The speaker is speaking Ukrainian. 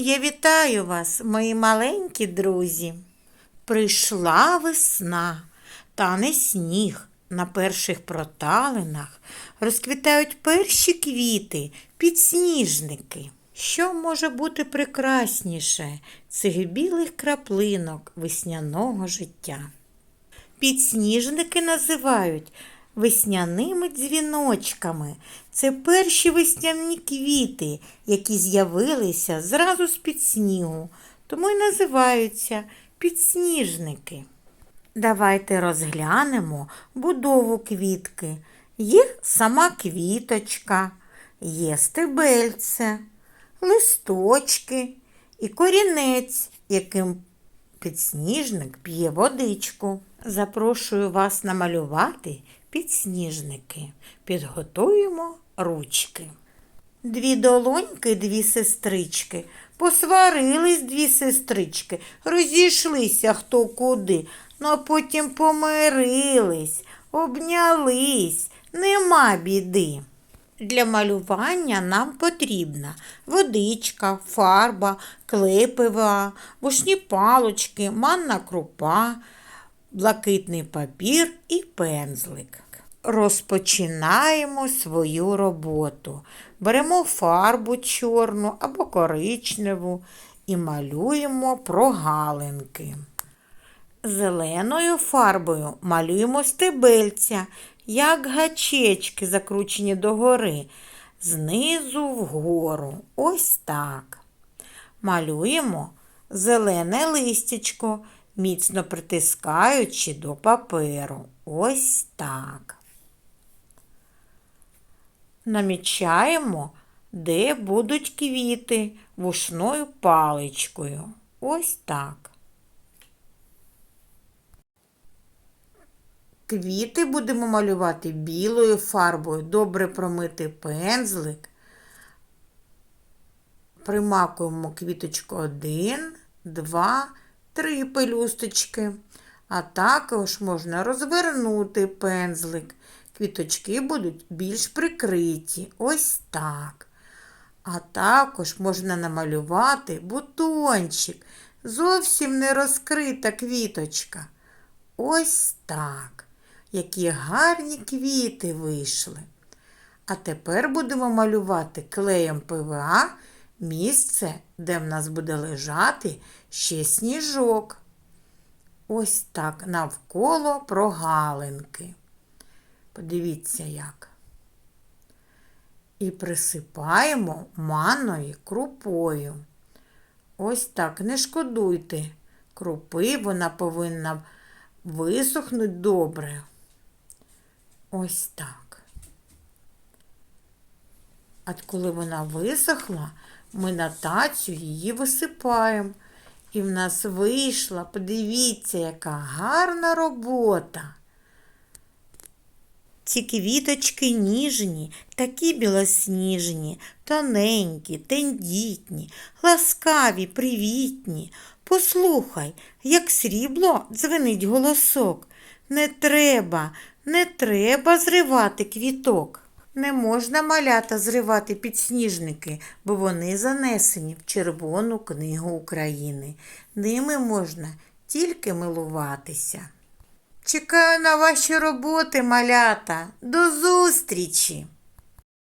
Я вітаю вас, мої маленькі друзі. Прийшла весна, тане сніг. На перших проталинах розквітають перші квіти, підсніжники. Що може бути прекрасніше цих білих краплинок весняного життя? Підсніжники називають весняними дзвіночками. Це перші весняні квіти, які з'явилися зразу з-під снігу, тому й називаються підсніжники. Давайте розглянемо будову квітки. Є сама квіточка, є стебельце, листочки і корінець, яким підсніжник п'є водичку. Запрошую вас намалювати підсніжники. Підготуємо ручки. Дві долоньки, дві сестрички. Посварились дві сестрички, розійшлися хто куди, ну а потім помирились, обнялись, нема біди. Для малювання нам потрібна водичка, фарба, клей ПВА, вушні палочки, манна крупа, блакитний папір і пензлик. Розпочинаємо свою роботу. Беремо фарбу чорну або коричневу і малюємо прогалинки. Зеленою фарбою малюємо стебельця, як гачечки, закручені догори, знизу вгору. Ось так. Малюємо зелене листячко, міцно притискаючи до паперу. Ось так. Намічаємо, де будуть квіти вушною паличкою. Ось так. Квіти будемо малювати білою фарбою, добре промити пензлик. Примакуємо квіточку 1, 2, 3 пелюсточки. А також можна розвернути пензлик. Квіточки будуть більш прикриті. Ось так. А також можна намалювати бутончик. Зовсім не розкрита квіточка. Ось так. Які гарні квіти вийшли. А тепер будемо малювати клеєм ПВА місце, де в нас буде лежати ще сніжок. Ось так навколо прогалинки. Подивіться як. І присипаємо манною крупою. Ось так, не шкодуйте крупи, вона повинна висохнути добре. Ось так. А коли вона висохла, ми на тацю її висипаємо. І в нас вийшла, подивіться, яка гарна робота. Ці квіточки ніжні, такі білосніжні, тоненькі, тендітні, ласкаві, привітні. Послухай, як срібло дзвенить голосок. Не треба, не треба зривати квіток. Не можна малята зривати підсніжники, бо вони занесені в Червону книгу України. Ними можна тільки милуватися. Чекаю на ваші роботи, малята. До зустрічі!